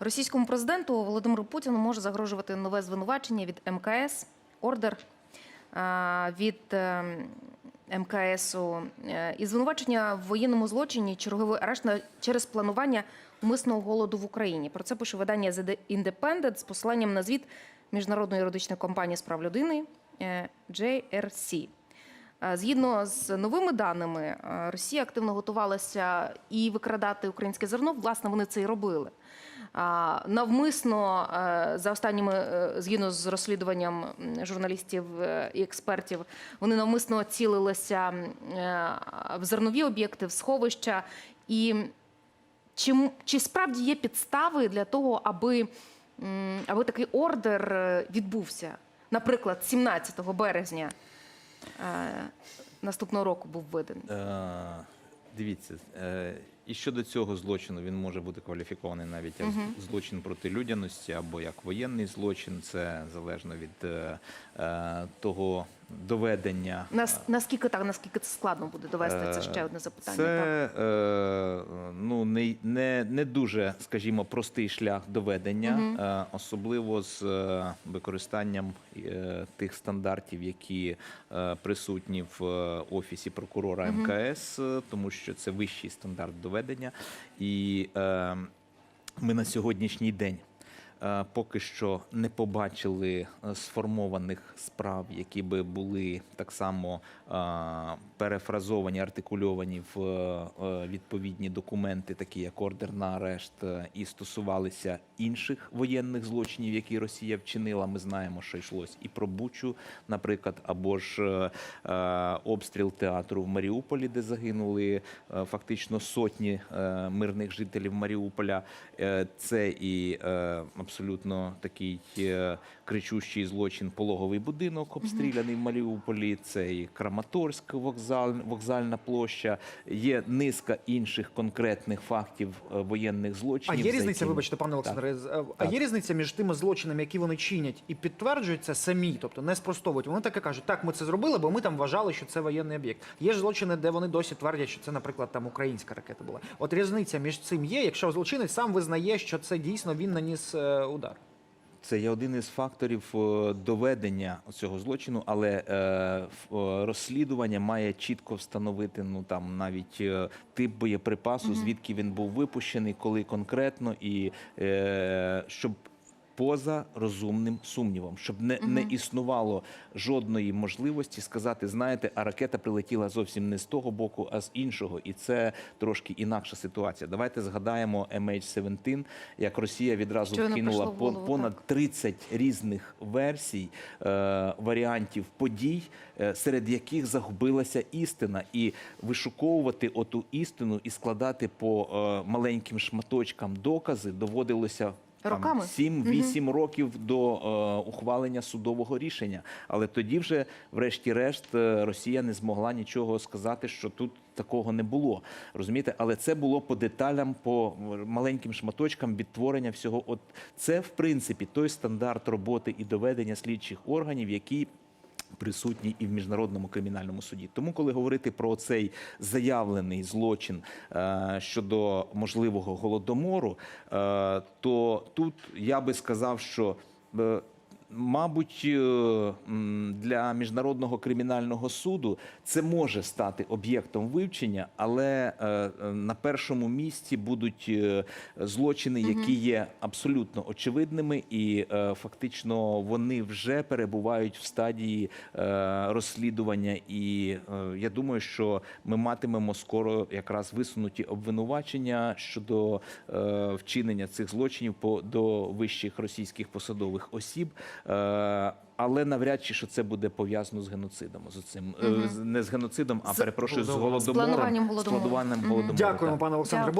Російському президенту Володимиру Путіну може загрожувати нове звинувачення від МКС, ордер е, від е, МКСу е, і звинувачення в воєнному злочині, черговий арешт через планування умисного голоду в Україні. Про це пише видання The Independent з посиланням на звіт міжнародної юридичної компанії з прав людини JRC. Е, Згідно з новими даними, е, Росія активно готувалася і викрадати українське зерно. Власне, вони це і робили. Навмисно, е, за останніми, згідно з розслідуванням журналістів і експертів, вони навмисно цілилися в зернові об'єкти, в сховища. І чи, чи справді є підстави для того, аби, аби такий ордер відбувся? Наприклад, 17 березня наступного року був виданий. Е, Дивіться, е, і щодо цього злочину він може бути кваліфікований навіть як злочин проти людяності або як воєнний злочин. Це залежно від е, е, того доведення. Нас, наскільки так, наскільки це складно буде довести? Це ще одне запитання. так? Це е, ну, не, не, не дуже, скажімо, простий шлях доведення, е, особливо з е, використанням е, тих стандартів, які е, присутні в е, офісі прокурора МКС, е, тому що це вищий стандарт доведення. І е, ми на сьогоднішній день. Е, Поки що не побачили е, сформованих справ, які би були так само е, перефразовані, артикульовані в відповідні документи, такі як ордер на арешт, і стосувалися інших воєнних злочинів, які Росія вчинила. Ми знаємо, що йшлось і про Бучу, наприклад, або ж обстріл театру в Маріуполі, де загинули фактично сотні мирних жителів Маріуполя. Це і абсолютно такий е, кричущий злочин пологовий будинок, обстріляний в Маріуполі. Це і Краматорськ, вокзаль, вокзальна площа. Є низка інших конкретних фактів е, воєнних А є різниця, якими- вибачте, пане Олександре, з- а Так. є різниця між тими злочинами, які вони чинять, і підтверджуються самі, тобто не спростовують. Вони таке кажуть, так, ми це зробили, бо ми там вважали, що це воєнний об'єкт. Є ж злочини, де вони досі твердять, що це, наприклад, там українська ракета була. От різниця між цим є, якщо злочинець сам визнає, що це дійсно він наніс е, удар. Це є один із факторів е, доведення цього злочину, але е, е, розслідування має чітко встановити ну там навіть тип боєприпасу, звідки він був випущений, коли конкретно, і щоб. Поза розумним сумнівом, щоб не, не існувало жодної можливості сказати, знаєте, а ракета прилетіла зовсім не з того боку, а з іншого, і це трошки інакша ситуація. Давайте згадаємо MH17, як Росія відразу Щойно вкинула голову, понад так. 30 різних версій, е, варіантів подій, е, серед яких загубилася істина, і вишуковувати оту істину і складати по е, маленьким шматочкам докази доводилося. Роками? 7-8 років до е, ухвалення судового рішення. Але тоді вже, врешті-решт, е, Росія не змогла нічого сказати, що тут такого не було. Розумієте, але це було по деталям, по маленьким шматочкам відтворення всього. От це, в принципі, той стандарт роботи і доведення слідчих органів, який присутній і в міжнародному кримінальному суді. Тому, коли говорити про цей заявлений злочин е, щодо можливого голодомору, е, то тут я би сказав, що е, Мабуть, е, для міжнародного кримінального суду це може стати об'єктом вивчення, але е, е, на першому місці будуть злочини, які є абсолютно очевидними, і фактично вони вже перебувають в стадії розслідування. І я думаю, що ми матимемо скоро якраз висунуті обвинувачення щодо вчинення цих злочинів до вищих російських посадових осіб. Е, але навряд чи що це буде пов'язано з геноцидом. З цим не з геноцидом, а перепрошую з Голодомором. голодомором, З плануванням голодомору. з плануванням голодомору. Дякуємо, пане Олександре.